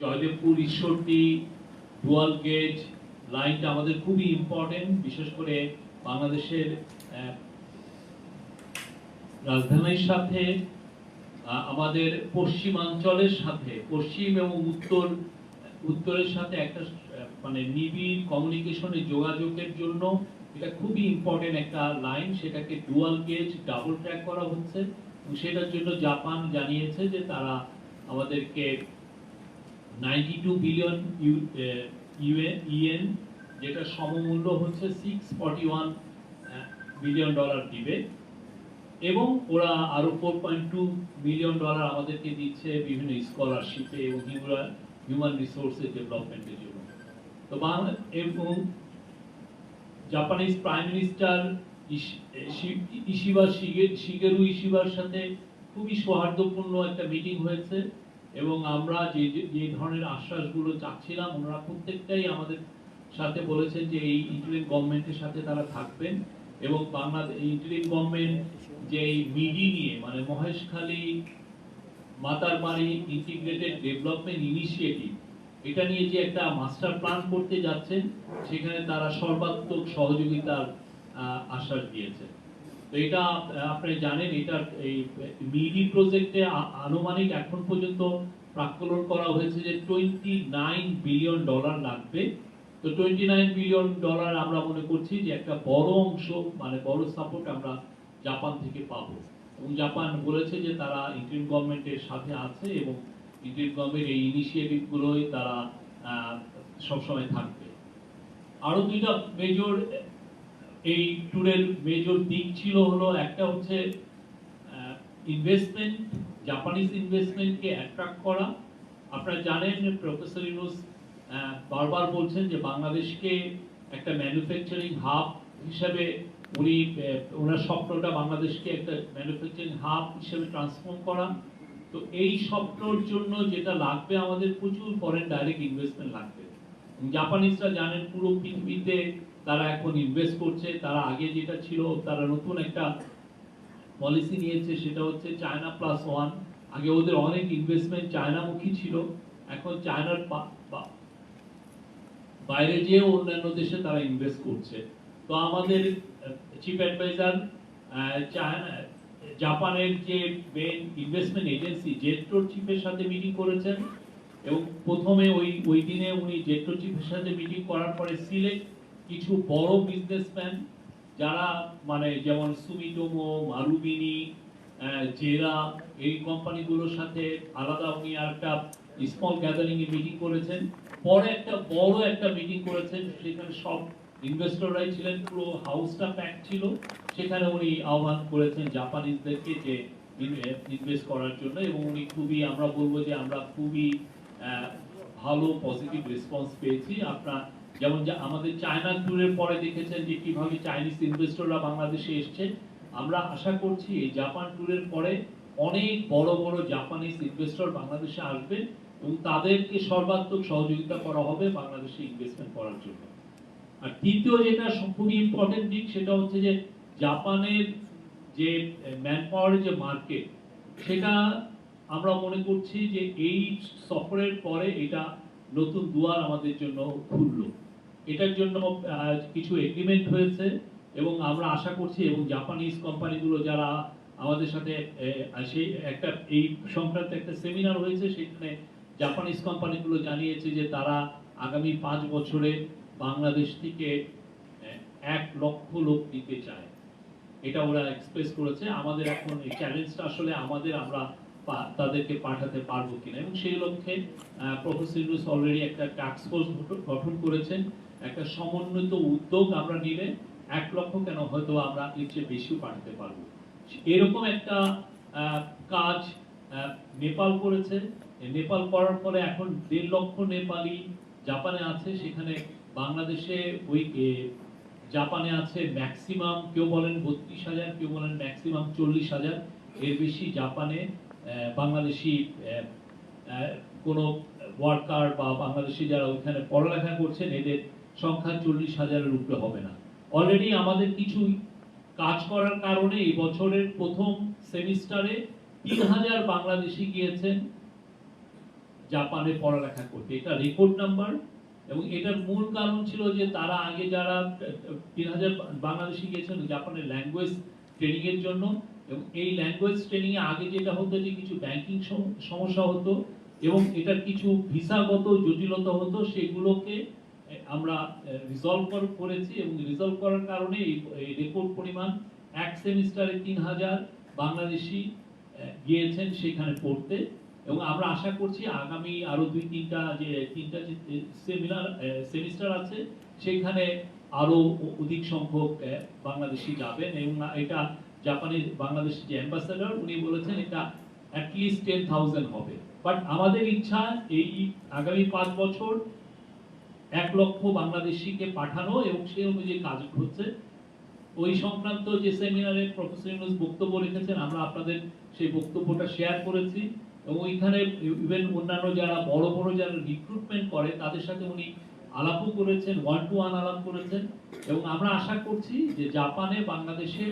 Joydebpur ঈশ্বরটি dual gauge লাইনটা আমাদের খুবই ইম্পর্টেন্ট বিশেষ করে বাংলাদেশের রাজধানীর সাথে আমাদের পশ্চিমাঞ্চলের সাথে, পশ্চিম এবং উত্তর, উত্তরের সাথে একটা মানে নিবিড় কমিউনিকেশনের যোগাযোগের জন্য এটা খুবই ইম্পর্টেন্ট একটা লাইন সেটাকে ডুয়াল গেজ ডাবল ট্র্যাক করা হচ্ছে। সেটার জন্য জাপান জানিয়েছে যে তারা আমাদেরকে নাইনটি টু বিলিয়ন ইউএন যেটা সমমূল্য হচ্ছে six forty one billion dollar দিবে এবং ওরা আরও four point two million dollar আমাদেরকে দিচ্ছে বিভিন্ন স্কলারশিপে এবং হিউম্যান রিসোর্সেস ডেভেলপমেন্টের জন্য। তো বাংলা, এবং Japanese prime minister Ishiba Shigeru ইশিবার সাথে খুবই সৌহার্দ্যপূর্ণ একটা মিটিং হয়েছে। এবং আমরা যে যে- ধরনের আশ্বাসগুলো চাচ্ছিলাম, ওনারা প্রত্যেকটাই আমাদের সাথে বলেছেন যে এই ইন্টারিম গভর্নমেন্টের সাথে তারা থাকবেন এবং বাংলাদেশ ইন্টারিম গভর্নমেন্ট যে এই মিডি নিয়ে মানে Maheshkhali Matarbari integrated development initiative, এটা নিয়ে যে একটা মাস্টার প্ল্যান করতে যাচ্ছেন, সেখানে তারা সর্বাত্মক সহযোগিতার আশ্বাস দিয়েছে এটা আপনি জানেন, এটা এই মিডি প্রজেক্টে আনুমানিক এখন পর্যন্ত করা হয়েছে যে টোয়েন্টি নাইন বিলিয়ন ডলার লাগবে। তো টোয়েন্টি নাইন বিলিয়ন ডলার আমরা মনে করছি যে একটা বড় অংশ মানে বড় সাপোর্ট আমরা জাপান থেকে পাবো। এবং জাপান বলেছে যে তারা ইন্ডিয়ান গভর্নমেন্টের সাথে আছে এবং ইন্ডিয়ান গভর্নমেন্ট এই ইনিশিয়েটিভ গুলোই তারা সবসময় থাকবে। আরও দুইটা মেজর এই ট্যুরের মেজর দিক ছিল হলো একটা হচ্ছে ইনভেস্টমেন্ট জাপানিজ ইনভেস্টমেন্টকে অ্যাট্রাক্ট করা। আপনারা জানেন প্রফেসর ইউনুস বারবার বলছেন যে বাংলাদেশকে একটা ম্যানুফ্যাকচারিং হাব হিসেবে উনি ওনার স্বপ্নটা বাংলাদেশকে একটা ম্যানুফ্যাকচারিং হাব হিসেবে ট্রান্সফর্ম করা। তো এই স্বপ্নর জন্য যেটা লাগবে আমাদের প্রচুর ফরেন ডাইরেক্ট ইনভেস্টমেন্ট লাগবে। জাপানিজরা জানেন পুরো পৃথিবীতে তারা এখন ইনভেস্ট করছে, তারা আগে যেটা ছিল, তারা নতুন একটা পলিসি নিয়েছে, সেটা হচ্ছে চায়না প্লাস ওয়ান আগে ওদের অনেক ইনভেস্টমেন্ট চায়নামুখী ছিল, এখন চায়নার বাইরে যেও অন্যান্য দেশে তারা ইনভেস্ট করছে। তো আমাদের চিফ অ্যাডভাইজার চায়না জাপানের যে মেন ইনভেস্টমেন্ট এজেন্সি জেট্রোর চিফের সাথে মিটিং করেছেন এবং প্রথমে ওই ওই দিনে উনি জেট্রো চিফের সাথে মিটিং করার পরে সিলেক্ট কিছু বড় বিজনেসম্যান যারা মানে যেমন সুমিটোমো মারুবিনি জেরা, এই কোম্পানিগুলোর সাথে আলাদা উনি একটা স্মল গ্যাদারিং এ মিটিং করেছেন। পরে একটা বড় একটা মিটিং করেছেন, সেখানে সব ইনভেস্টররাই ছিলেন, পুরো হাউসটা প্যাক ছিল। সেখানে উনি আহ্বান করেছেন জাপানিজদেরকে যে ইনভেস্ট করার জন্য এবং উনি খুবই, আমরা বলব যে আমরা খুবই ভালো পজিটিভ রেসপন্স পেয়েছি। আপনার যেমন যে আমাদের চায়না ট্যুরের পরে দেখেছেন যে কীভাবে চাইনিজ ইনভেস্টররা বাংলাদেশে এসছে আমরা আশা করছি এই জাপান ট্যুরের পরে অনেক বড় বড় জাপানিজ ইনভেস্টর বাংলাদেশে আসবে এবং তাদেরকে সর্বাত্মক সহযোগিতা করা হবে বাংলাদেশে ইনভেস্টমেন্ট করার জন্য। আর তৃতীয় যেটা খুবই ইম্পর্টেন্ট দিক সেটা হচ্ছে যে জাপানের যে ম্যান পাওয়ারের যে মার্কেট সেটা আমরা মনে করছি যে এই সফরের পরে এটা নতুন দুয়ার আমাদের জন্য খুললো। এটার জন্য কিছু এগ্রিমেন্ট হয়েছে এবং আমরা আশা করছি এবং জাপানিজ কোম্পানিগুলো যারা আমাদের সাথে সেই একটা, এই সংক্রান্ত একটা সেমিনার হয়েছে, সেখানে জাপানিজ কোম্পানিগুলো জানিয়েছে যে তারা আগামী পাঁচ বছরে বাংলাদেশ থেকে এক লক্ষ লোক নিতে চায়। এটা ওরা এক্সপ্রেস করেছে। আমাদের এখন এই চ্যালেঞ্জটা আসলে আমাদের আমরা তাদেরকে পাঠাতে পারব কিনা। এবং সেই লক্ষ্যে প্রফেসর অলরেডি একটা টাস্ক ফোর্স গঠন করেছেন। একটা সমন্বিত উদ্যোগ আমরা নিলে এক লক্ষ কেন হয়তো আমরা এর চেয়ে বেশিও পাঠাতে পারব। এরকম একটা কাজ নেপাল করেছে। নেপাল করার পরে এখন দেড় লক্ষ নেপালি জাপানে আছে। সেখানে বাংলাদেশে ওই জাপানে আছে ম্যাক্সিমাম, কেউ বলেন বত্রিশ হাজার, কেউ বলেন ম্যাক্সিমাম চল্লিশ হাজার। এর বেশি জাপানে বাংলাদেশি কোনো ওয়ার্কার বা বাংলাদেশি যারা ওইখানে পড়ালেখা করছেন, এদের সংখ্যা চল্লিশ হাজারের উপরে হবে না। অলরেডি আমাদের কিছু কাজ করার কারণে এই বছরের প্রথম সেমিস্টারে তিন হাজার বাংলাদেশি গিয়েছেন, জাপানে পড়ালেখা করতে। এটা রেকর্ড নাম্বার এবং এটার মূল কারণ ছিল যে তারা আগে যারা, তিন হাজার বাংলাদেশি গিয়েছেন জাপানের ল্যাঙ্গুয়েজ ট্রেনিং এর জন্য এবং এই ল্যাঙ্গুয়েজ ট্রেনিং এ আগে যেটা হতো যে কিছু ব্যাংকিং সমস্যা হতো এবং এটার কিছু ভিসাগত জটিলতা হতো, সেগুলোকে আমরা রিজলভ করেছি এবং রিজলভ করার কারণে এই রেকর্ড পরিমাণ এক সেমিস্টারে তিন হাজার বাংলাদেশি গিয়েছেন সেখানে পড়তে এবং আমরা আশা করছি আগামী আরও দুই তিনটা যে তিনটা যে সেমিনার সেমিস্টার আছে সেখানে আরও অ- অধিক সংখ্যক বাংলাদেশি যাবেন এবং এটা জাপানের বাংলাদেশের যে অ্যাম্বাসেডর উনি বলেছেন এটা অ্যাটলিস্ট টেন থাউজেন্ড হবে। বাট আমাদের ইচ্ছা এই আগামী পাঁচ বছর এক লক্ষ বাংলাদেশিকে পাঠানো এবং সেই অনুযায়ী কাজ হচ্ছে ওই সংক্রান্ত যে সেমিনারে প্রফেসর ইউনুস বক্তব্য রেখেছেন, আমরা আপনাদের সেই বক্তব্যটা শেয়ার করেছি এবং ওইখানে ইভেন অন্যান্য যারা বড় বড় যারা রিক্রুটমেন্ট করে, তাদের সাথে উনি আলাপও করেছেন ওয়ান টু ওয়ান আলাপ করেছেন এবং আমরা আশা করছি যে জাপানে বাংলাদেশে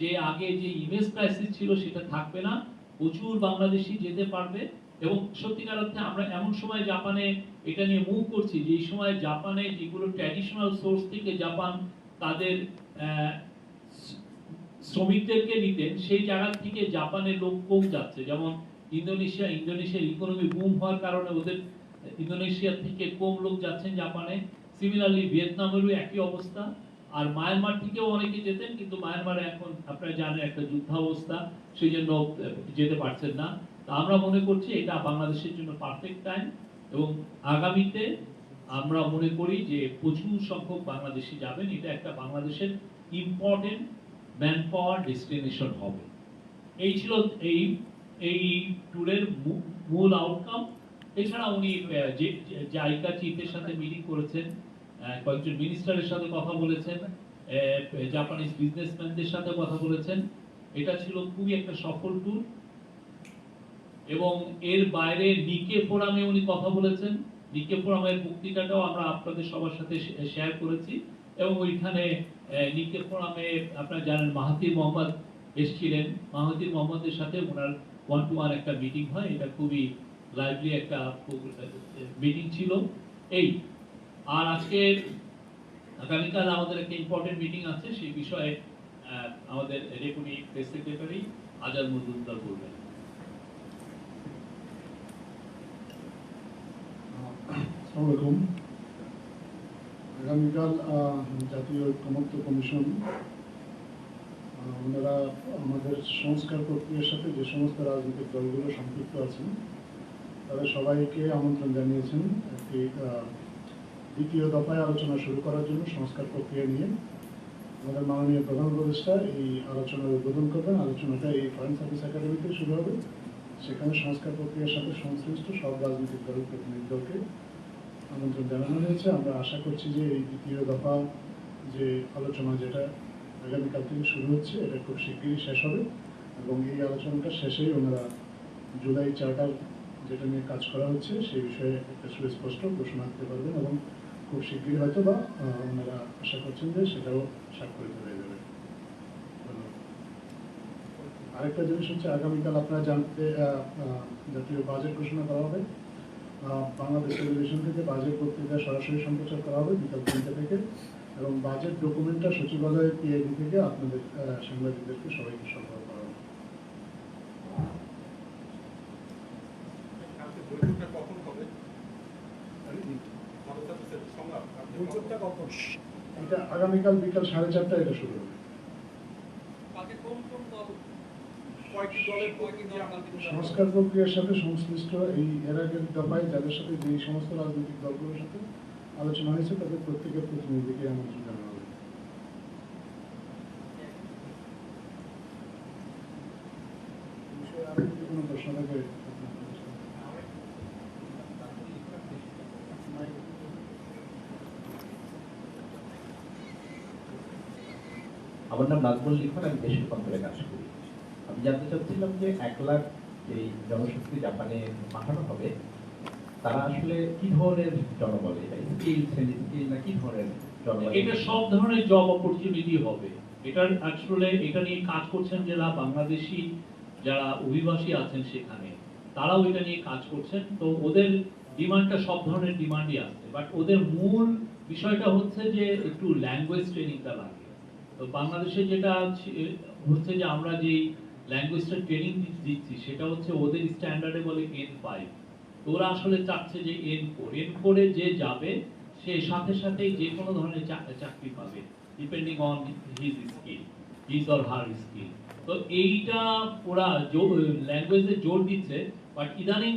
যে আগে যে ইমেজ ক্রাইসিস ছিল সেটা থাকবে না, প্রচুর বাংলাদেশি যেতে পারবে। এবং সত্যিকার অর্থে আমরা এমন সময় জাপানে এটা নিয়ে মুভ করছি, যে এই সময় জাপানে যেগুলো ট্র্যাডিশনাল সোর্স থেকে জাপান তাদের শ্রমিকদেরকে নিতেন, সেই জায়গা থেকে জাপানের লোক কম যাচ্ছে। যেমন ইন্দোনেশিয়া, ইন্দোনেশিয়ার ইকোনমি বুম হওয়ার কারণে ওদের ইন্দোনেশিয়া থেকে কম লোক যাচ্ছেন জাপানে। সিমিলারলি ভিয়েতনামেরও একই অবস্থা। আর মায়ানমার থেকেও অনেকে যেতেন, কিন্তু মায়ানমারে এখন আপনারা জানেন একটা যুদ্ধাবস্থা সেই জন্য যেতে পারছেন না। আমরা মনে করছি এটা বাংলাদেশের জন্য পারফেক্ট টাইম এবং আগামীতে আমরা মনে করি যে প্রচুর সংখ্যক বাংলাদেশি যাবেন। এটা একটা বাংলাদেশের ইম্পর্টেন্ট ম্যান পাওয়ার ডেস্টিনেশন হবে। এই ছিল এই এই ট্যুরের মূল আউটকাম এছাড়া উনি জাইকা চিফের সাথে মিটিং করেছেন কয়েকজন মিনিস্টারের সাথে কথা বলেছেন জাপানিজ বিজনেসম্যানদের সাথে কথা বলেছেন। এটা ছিল খুবই একটা সফল ট্যুর এবং এর বাইরে নিকে ফোরামে উনি কথা বলেছেন। নিকে ফোরামের বক্তৃতাটাও আমরা আপনাদের সবার সাথে শেয়ার করেছি এবং ওইখানে নিকে ফোরামে আপনারা জানেন মাহাতির মোহাম্মদ এসেছিলেন মাহাতির মোহাম্মদের সাথে ওনার ওয়ান টু ওয়ান একটা মিটিং হয়। এটা খুবই লাইভলি একটা মিটিং ছিল। এই, আর আজকে আগামীকাল আমাদের একটা ইম্পর্টেন্ট মিটিং আছে। সেই বিষয়ে আমাদের deputy press secretary Azad Majumdar বলবেন। আগামীকাল জাতীয় ঐক্যমত্য কমিশন ওনারা আমাদের সংস্কার প্রক্রিয়ার সাথে যে সমস্ত রাজনৈতিক দলগুলো সম্পৃক্ত আছেন তারা সবাইকে আমন্ত্রণ জানিয়েছেন একটি দ্বিতীয় দফায় আলোচনা শুরু করার জন্য সংস্কার প্রক্রিয়া নিয়ে। আমাদের মাননীয় প্রধান উপদেষ্টা এই আলোচনার উদ্বোধন করবেন। আলোচনাটা এই ফরেন সার্ভিস একাডেমিতে শুরু হবে। সেখানে সংস্কার প্রক্রিয়ার সাথে সংশ্লিষ্ট সব রাজনৈতিক দল প্রতিনিধি দলকে আমন্ত্রণ জানানো হয়েছে। আমরা আশা করছি যে এই দ্বিতীয় দফা যে আলোচনা যেটা আগামীকাল থেকে শুরু হচ্ছে, এটা খুব শিগগিরই শেষ হবে এবং এই আলোচনাটা শেষেই ওনারা জুলাই চার্টার যেটা নিয়ে কাজ করা হচ্ছে, সেই বিষয়ে একটা সুস্পষ্ট ঘোষণা দিতে পারবেন এবং খুব শিগগিরই হয়তো বা ওনারা আশা করছেন যে সেটাও স্বাক্ষরিত হয়ে যাবে। আরেকটা জিনিস হচ্ছে, আগামীকাল আপনারা জানতে জাতীয় বাজেট ঘোষণা করা হবে। বাংলাদেশ টেলিভিশন থেকে বাজেট পত্রিকা সরাসরি সম্প্রচার করা হবে বিকাল তিনটে থেকে এবং বাজেট ডকুমেন্টটা সচিবালয়ের পিআইডি থেকে আপনাদের সাংবাদিকদেরকে সবাইকে সরবরাহ করা হবে। এটা আগামীকাল বিকাল সাড়ে চারটায় এটা শুরু হবে কালকে কোন কোন দল কয়টি দলের প্রতিনিধি আমাদের সংস্কার প্রক্রিয়ার সাথে সংশ্লিষ্ট এই এর আগের দফায় যাদের সাথে যে সমস্ত রাজনৈতিক দলগুলোর সাথে আলোচনা হয়েছে, তাদের প্রত্যেকের প্রতিনিধিকে আমন্ত্রণ জানানো হবে আমার নাম নাজমুল লিখন, আমি দেশ রূপান্তরে কাজ করি জানতে চাচ্ছিলাম যে এক লাখ এই জনশক্তি জাপানে পাঠানো হবে, তারা আসলে কি ধরনের জনবল এটা? কি ধরনের এটা সব ধরনের জব অপরচুনিটি হবে। এটার আসলে এটা নিয়ে কাজ করছেন যারা বাংলাদেশি, যারা অভিবাসী আছেন সেখানে, তারাও এটা নিয়ে কাজ করছেন। তো ওদের ডিমান্ডটা সব ধরনের ডিমান্ডই আসছে। বাট ওদের মূল বিষয়টা হচ্ছে যে একটু ল্যাঙ্গুয়েজ ট্রেনিংটা লাগে। তো বাংলাদেশে যেটা হচ্ছে যে আমরা যেই ল্যাঙ্গুয়েজটা ট্রেনিং দিচ্ছি, সেটা হচ্ছে ওদের স্ট্যান্ডার্ডে বলে এন ফাইভ ওরা আসলে চাচ্ছে যে এন ফোর এন ফোরে যে যাবে, সে সাথে সাথেই যে কোনো ধরনের চাকরি পাবে depending on his skill his or her skill তো এইটা ওরা ল্যাঙ্গুয়েজে জোর দিচ্ছে বাট ইদানিং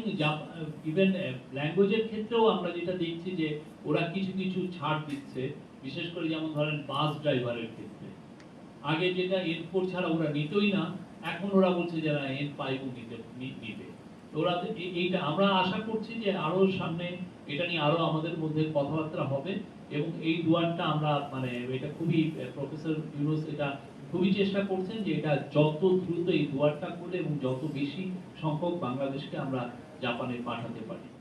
ইভেন ল্যাঙ্গুয়েজের ক্ষেত্রেও আমরা যেটা দেখছি যে ওরা কিছু কিছু ছাড় দিচ্ছে, বিশেষ করে যেমন ধরেন বাস ড্রাইভারের ক্ষেত্রে। আগে যেটা এন ফোর ছাড়া ওরা নিতই না এখন ওরা বলছে যে না এন ফাইভও নিতে নি- ওরা এইটা আমরা আশা করছি যে আরও সামনে এটা নিয়ে আরও আমাদের মধ্যে কথাবার্তা হবে এবং এই দুয়ারটা আমরা মানে এটা খুবই প্রফেসর ইউনুস এটা খুবই চেষ্টা করছেন যে এটা যত দ্রুত এই দুয়ারটা করে এবং যত বেশি সংখ্যক বাংলাদেশকে আমরা জাপানে পাঠাতে পারি।